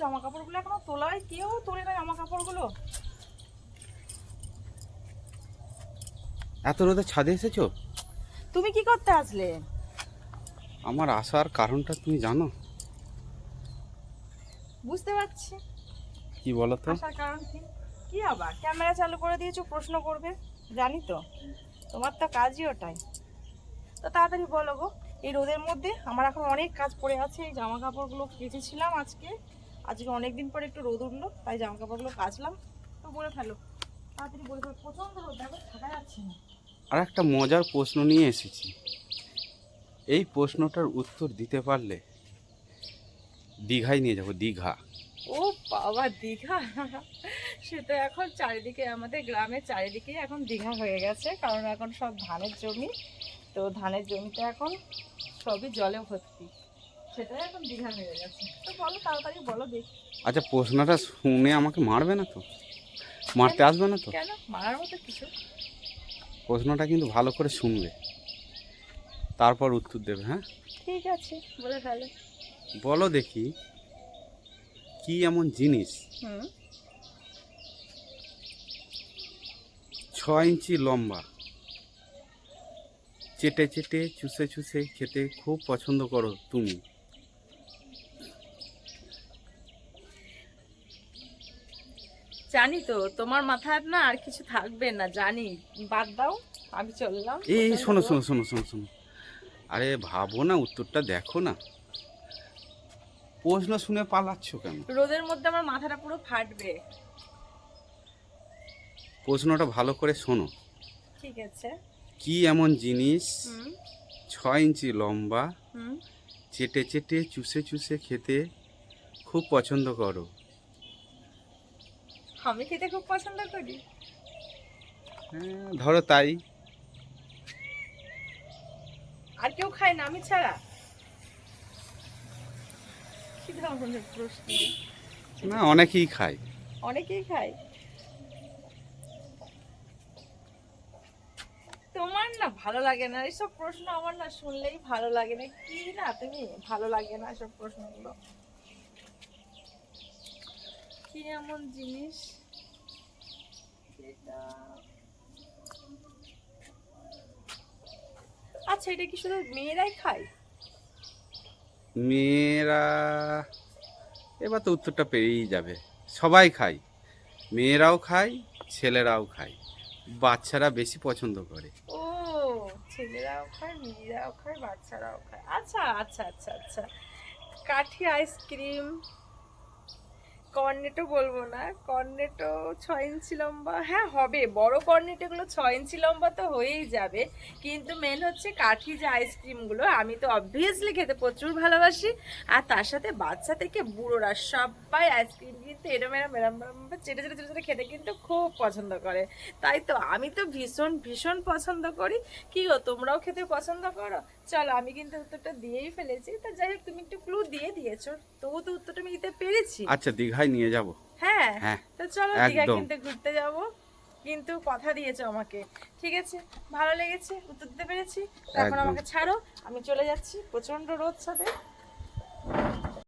জামা কাপড়গুলো এখনও তোলায় কেউ তোলে না জামা কাপড়গুলো এত রোদে ছাদে এসেছ? তুমি কি করতে আসলে? আমার আসার কারণটা তুমি জানো? বুঝতে পারছি। কি বলো তো আসার কারণ কি? কি আবার? ক্যামেরা চালু করে দিয়েছ প্রশ্ন করবে। জানি তো। তোমার তো কাজই ওটাই। তো তাড়াতাড়ি বলো গো এই রোদের মধ্যে আমার এখন অনেক কাজ পড়ে আছে এই জামা কাপড়গুলো কেচেছিলাম আজকে। আজকে অনেক দিন পরে একটু রোদ উঠল তাই জামা কাপড়গুলো কাচলাম। তো বলে ফেলো তাড়াতাড়ি বলে ফেলো প্রচণ্ড রোদ দেখো থাকা যাচ্ছে না। আর একটা মজার প্রশ্ন নিয়ে এসেছি। এই প্রশ্নটার উত্তর দিতে পারলে দীঘায় নিয়ে যাব দীঘা। ও বাবা দীঘা? সে তো এখন চারিদিকে আমাদের গ্রামের চারিদিকে এখন দীঘা হয়ে গেছে কারণ এখন সব ধানের জমি। তো ধানের জমিতে এখন সবই জলে ভর্তি। সেটাই এখন দীঘা গেছে। তো বলো তাড়াতাড়ি বলো দেখি। আচ্ছা প্রশ্নটা শুনে আমাকে মারবে না তো? মারতে আসবে না তো? কেন? মারার মতো কিছু? প্রশ্নটা কিন্তু ভালো করে শুনবে। তারপর উত্তর দেবে হ্যাঁ? ঠিক আছে বলে ফেলো। বলো দেখি কি এমন জিনিস ছ ইঞ্চি লম্বা চেটে চেটে চুষে চুষে খেতে খুব পছন্দ করো তুমি? জানি তো তোমার মাথায় না আর কিছু থাকবে না জানি। বাদ দাও আমি চললাম এই শোনো শোনো শোনো শোনো শোনো। আরে ভাবো না উত্তরটা দেখো না। প্রশ্ন শুনে পালাচ্ছ কেন? রোদের মধ্যে আমার মাথাটা পুরো ফাটবে। প্রশ্নটা ভালো করে শোনো। ঠিক আছে। কি এমন জিনিস হুম। ছ ইঞ্চি লম্বা চেটে চেটে চুষে চুষে খেতে খুব পছন্দ করো? আমি খেতে খুব পছন্দ করি। হ্যাঁ, ধরো তাই। আর কেউ খায় না আমি ছাড়া। কি ধরনের প্রশ্ন। না অনেকেই খায়। অনেকেই খায়। তোমার না ভালো লাগে না? এইসব প্রশ্ন আমার না শুনলেই ভালো লাগে না। কি না তুমি? ভালো লাগে না এসব প্রশ্নগুলো। কি এমন জিনিস? আচ্ছা এটা কি শুধু মেয়েরাই খায়? মেয়েরা এবার তো উত্তরটা পেয়েই যাবে। সবাই খায়। মেয়েরাও খায় ছেলেরাও খায়। বাচ্চারা বেশি পছন্দ করে। ও ছেলেরাও খায় মেয়েরাও খায় বাচ্চারাও খায়। আচ্ছা আচ্ছা আচ্ছা আচ্ছা। কাঠি আইসক্রিম কর্নেটো বলব না। কর্নেটো ছয় ইঞ্চি লম্বা। হ্যাঁ হবে। বড় কর্নেটোগুলো ছয় ইঞ্চি লম্বা তো হয়েই যাবে। কিন্তু মেন হচ্ছে কাঠি যে আইসক্রিমগুলো আমি তো অবভিয়াসলি খেতে প্রচুর ভালোবাসি। আর তার সাথে বাচ্চা থেকে বুড়োরা সবাই আইসক্রিম কিন্তু এরম এরম এরম চেটে চেটে চেটে খেতে কিন্তু খুব পছন্দ করে। তাই তো আমি তো ভীষণ ভীষণ পছন্দ করি। কি গো, তোমরাও খেতে পছন্দ করো? চলো, আমি কিন্তু উত্তরটা দিয়েই ফেলেছি। তা যাই হোক, তুমি একটু ক্লু দিয়ে দিয়েছ। তবু তো উত্তরটা আমি দিতে পেরেছি। আচ্ছা দীঘায় নিয়ে যাব। হ্যাঁ হ্যাঁ তো চলো দীঘা কিনতে ঘুরতে যাব। কিন্তু কথা দিয়েছ আমাকে। ঠিক আছে? ভালো লেগেছে উত্তর দিতে পেরেছি। তারপর এখন আমাকে ছাড়ো আমি চলে যাচ্ছি প্রচণ্ড রোদ সাথে